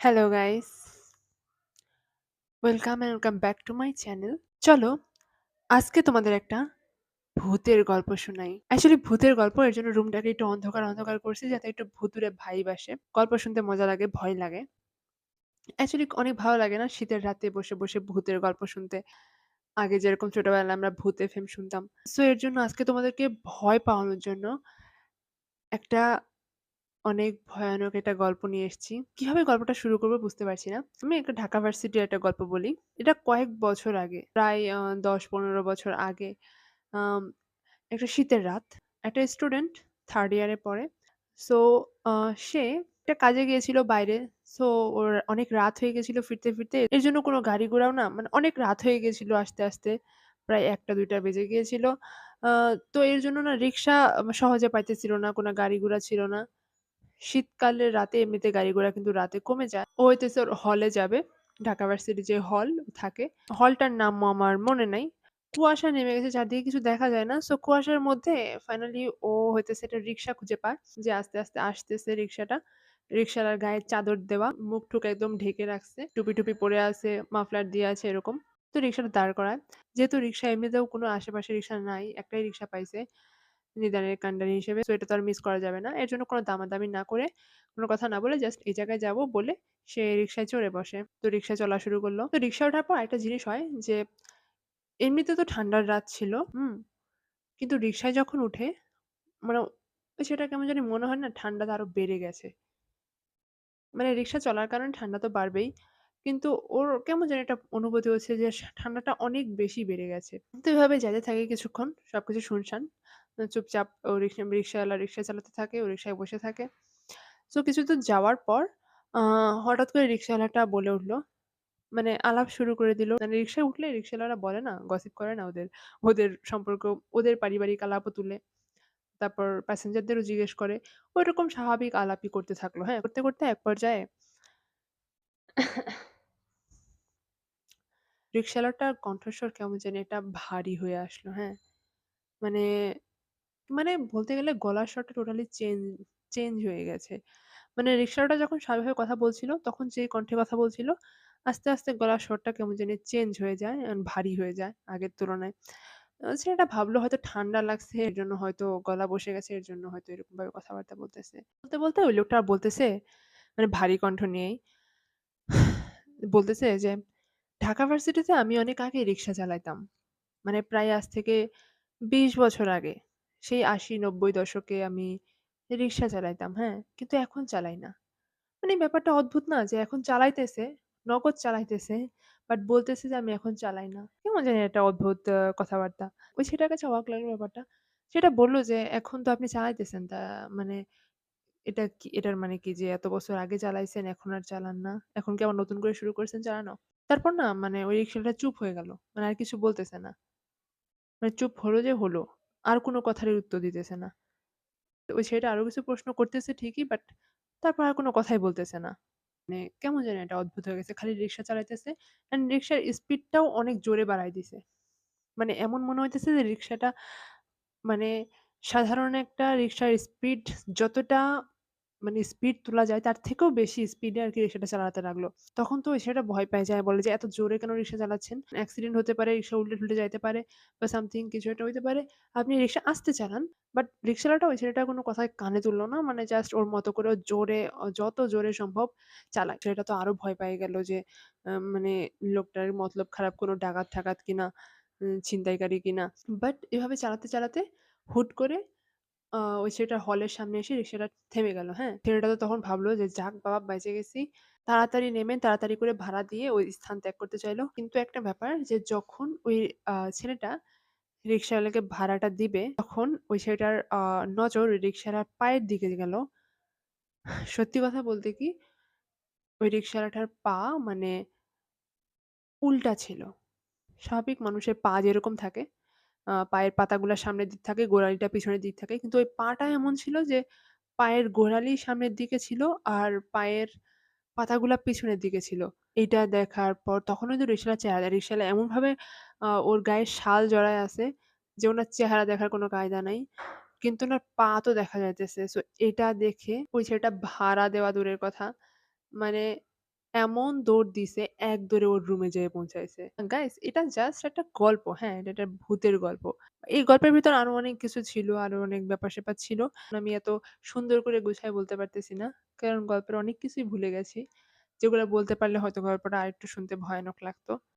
Hello guys welcome and welcome back to my channel চলো, আজকে তোমাদের একটা ভূতের গল্প শোনাই। অ্যাকচুয়ালি ভূতের গল্প, এর জন্য রুমটাকে একটু অন্ধকার অন্ধকার করছি যাতে একটু ভুতুরে ভাই বাসে গল্প শুনতে মজা লাগে, ভয় লাগে। অ্যাকচুয়ালি অনেক ভালো লাগে না শীতের রাতে বসে বসে ভূতের গল্প শুনতে? আগে যেরকম ছোটবেলায় আমরা ভূত এফএম শুনতাম। সো এর জন্য আজকে তোমাদেরকে ভয় পাওয়ানোর জন্য একটা অনেক ভয়ানক একটা গল্প নিয়ে এসেছি। কীভাবে গল্পটা শুরু করব বুঝতে পারছি না। আমি একটা ঢাকা ভার্সিটির একটা গল্প বলি। এটা কয়েক বছর আগে, প্রায় আ ১০-১৫ বছর আগে। একটা শীতের রাত। একটা স্টুডেন্ট 3rd ইয়ারে পড়ে। সো সে একটা কাজে গিয়েছিল বাইরে। সো ওর অনেক রাত হয়ে গেছিল ফিরতে, ফিরতে। এর জন্য কোনো গাড়ি ঘোড়াও না মানে অনেক রাত হয়ে গেছিল আস্তে আস্তে প্রায় ১টা-২টা বেজে গিয়েছিল। তো এর জন্য না রিক্সা সহজে পাইতেছিল না, কোনো গাড়ি ঘোড়া ছিল না। শীতকালের রাতে এমনিতে গাড়ি ঘোড়া কিন্তু রাতে কমে যায়। ও হইতেছে ওর হলে যাবে। ঢাকা ভার্সিটি যে হল থাকে। হলটার নাম আমার মনে নাই। কুয়াশা নেমে গেছে চারদিকে কিছু দেখা যায় না। সো কুয়াশার মধ্যে ফাইনালি ও হইতেছে একটা রিক্সা খুঁজে পায়। যে আস্তে, আস্তে আসতেছে রিক্সাটা। রিক্শাটার গায়ে চাদর দেওয়া, মুখ-টুক একদম ঢেকে রাখছে। টুপি-টুপি পরে আছে, মাফলার দিয়ে আছে এরকম। তো রিক্সাটা দাঁড় করায়। যেহেতু রিক্সা এমনিতেও কোনো আশেপাশে রিক্সা নাই, একটাই রিক্সা পাইছে। নিদানের কান্ডারি হিসেবে। সো এটা তো আর মিস করা যাবে না। এর জন্য কোনো দামাদামি না করে, কোনো কথা না বলে জাস্ট এই জায়গায় যাব বলে সে রিক্সায় চড়ে বসে। তো রিক্সা চলা শুরু করল তো রিক্সা ওঠার পর একটা জিনিস হয় যে এমনিতে তো ঠান্ডার রাত ছিল, হুম? কিন্তু রিক্সায় যখন উঠে মানে সেটা কেমন জানি মনে হয় না ঠান্ডাটা আরও বেড়ে গেছে। মানে রিক্সা চলার কারণে ঠান্ডা তো বাড়বেই। কিন্তু ওর কেমন জানি একটা অনুভূতি হচ্ছে যে ঠান্ডাটা অনেক বেশি বেড়ে গেছে। তো এভাবে যাইতে থাকে কিছুক্ষণ। সবকিছু শুনশান। চুপচাপ ও রিক্সা রিক্শাওয়ালা রিক্সা চালাতে থাকে, ও রিক্সায় বসে থাকে। সো কিছুদূর যাওয়ার পর হঠাৎ করে রিক্শাওয়ালাটা বলে উঠল, মানে আলাপ শুরু করে দিল। মানে রিক্সায় উঠলে রিক্শাওয়ালারা বলে না, গসিপ করে না ওদের, ওদের সম্পর্ক, ওদের পারিবারিক আলাপও তুলে। তারপর প্যাসেঞ্জারদেরও জিজ্ঞেস করে। ঐরকম স্বাভাবিক আলাপই করতে থাকল, হ্যাঁ? করতে, করতে এক পর্যায়ে রিক্সাওয়ালাটার কণ্ঠস্বর কেমন জানি একটা ভারী হয়ে আসলো, হ্যাঁ? মানে, মানে বলতে গেলে গলার স্বরটা টোটালি চেঞ্জ চেঞ্জ হয়ে গেছে। মানে রিক্শাওয়ালাটা যখন স্বাভাবিকভাবে কথা বলছিল, তখন যে কণ্ঠে কথা বলছিল, আস্তে, আস্তে গলার স্বরটা কেমন জানি চেঞ্জ হয়ে যায়, অ্যান্ড ভারী হয়ে যায় আগের তুলনায়। আ ছেলেটা ভাবলো হয়তো ঠান্ডা লাগছে, এর জন্য হয়তো গলা বসে গেছে, এর জন্য হয়তো এরকমভাবে কথাবার্তা বলতেছে। বলতে, বলতে ওই লোকটা বলতেছে, মানে ভারী কণ্ঠ নিয়েই বলতেছে যে, "ঢাকা ভার্সিটিতে আমি অনেক আগে রিক্সা চালাইতাম। মানে প্রায় আজ থেকে ২০ বছর আগে। সেই ৮০-৯০ দশকে আমি রিক্সা চালাইতাম, হ্যাঁ? কিন্তু এখন চালাই না।" মানে ব্যাপারটা অদ্ভুত না? যে এখন চালাইতেছে, নগদ চালাইতেছে, বাট বলতেছে যে, "আমি এখন চালাই না।" কেমন জানি একটা অদ্ভুত কথাবার্তা। ওই ছেলেটার কাছে অবাক লাগল ব্যাপারটা। সেটা বলল যে, "এখন তো আপনি চালাইতেছেন, তা মানে এটা কি এটার মানে কি যে এত বছর আগে চালাইছেন, এখন আর চালান না? এখন কি আবার নতুন করে শুরু করেছেন চালানো?" তারপর না মানে ওই রিক্সাটা চুপ হয়ে গেল। মানে আর কিছু বলতেছে না। মানে চুপ হলো যে হলো। আর কোনো কথারই উত্তর দিতেছে না। ওই ছেলেটা আরও কিছু প্রশ্ন করতেছে ঠিকই বাট তারপর আর কোনো কথাই বলতেছে না। মানে কেমন জানি এটা অদ্ভুত হয়ে গেছে। খালি রিক্সা চালাইতেছে অ্যান্ড রিক্সার স্পিডটাও অনেক জোরে বাড়াই দিছে। মানে এমন মনে হইতেছে যে রিক্সাটা মানে সাধারণ একটা রিক্সার স্পিড যতটা মানে স্পিড তোলা যায় তার থেকেও বেশি স্পিডে আর কি রিক্সাটা চালাতে লাগল। তখন তো সেটা ভয় পেয়ে যায়। বলে যে, "এত জোরে কেন রিক্সা চালাচ্ছেন? অ্যাক্সিডেন্ট হতে পারে, রিক্সা উল্টে-টুল্টে যাইতে পারে বা সামথিং কিছু একটা হইতে পারে। আপনি রিক্সা আসতে চালান।" বাট রিক্শাওয়ালাটা ওই ছেলেটার কোনো কথায় কানে তুলল না। মানে জাস্ট ওর মতো করে জোরে যত জোরে সম্ভব চালায়। ছেলেটা তো আরও ভয় পেয়ে গেল যে মানে লোকটার মতলব খারাপ কোনো ডাকাত-ঠাকাত কিনা, উম ছিনতাইকারী কিনা। বাট এভাবে চালাতে, চালাতে হুট করে ওই ছেলেটার হলের সামনে এসে রিক্সাটা থেমে গেল, হ্যাঁ? ছেলেটা তো তখন ভাবলো যে, "যাক বাবা বেঁচে গেছি।" তাড়াতাড়ি নেমে তাড়াতাড়ি করে ভাড়া দিয়ে ওই স্থান ত্যাগ করতে চাইলো কিন্তু একটা ব্যাপার যে যখন ওই ছেলেটা রিক্সাওয়ালাকে ভাড়াটা দিবে, তখন ওই ছেলেটার নজর রিক্শাওয়ালার পায়ের দিকে গেল। সত্যি কথা বলতে কি, ওই রিক্সাওয়ালাটার পা মানে উল্টা ছিল। স্বাভাবিক মানুষের পা যেরকম থাকে, পায়ের পাতাগুলা সামনের দিক থাকে, গোড়ালিটা পিছনের দিক থাকে। কিন্তু ওই পাটা এমন ছিল যে পায়ের গোড়ালি সামনের দিকে ছিল আর পায়ের পাতাগুলা পিছনের দিকে ছিল। এইটা দেখার পর তখন ওই যে রিক্শাওয়ালার চেহারা, রিক্শাওয়ালা এমনভাবে ওর গায়ে শাল জড়ায় আছে যে উনার চেহারা দেখার কোনো কায়দা নাই। কিন্তু উনার পা তো দেখা যাইতেছে। সো এটা দেখে ওই ছেলেটা ভাড়া দেওয়া দূরের কথা। মানে এমন দৌড় দিছে, এক দৌড়ে ওর রুমে যেয়ে পৌঁছাইছে। গাইস এটা জাস্ট একটা গল্প, হ্যাঁ? এটা একটা ভূতের গল্প। এই গল্পের ভিতর আরও অনেক কিছু ছিল, আরও অনেক ব্যাপার-স্যাপার ছিল। আমি এত সুন্দর করে গুছাই বলতে পারতেছি না। কারণ গল্পের অনেক কিছুই ভুলে গেছি। যেগুলো বলতে পারলে হয়তো গল্পটা আরেকটু শুনতে ভয়ানক লাগতো।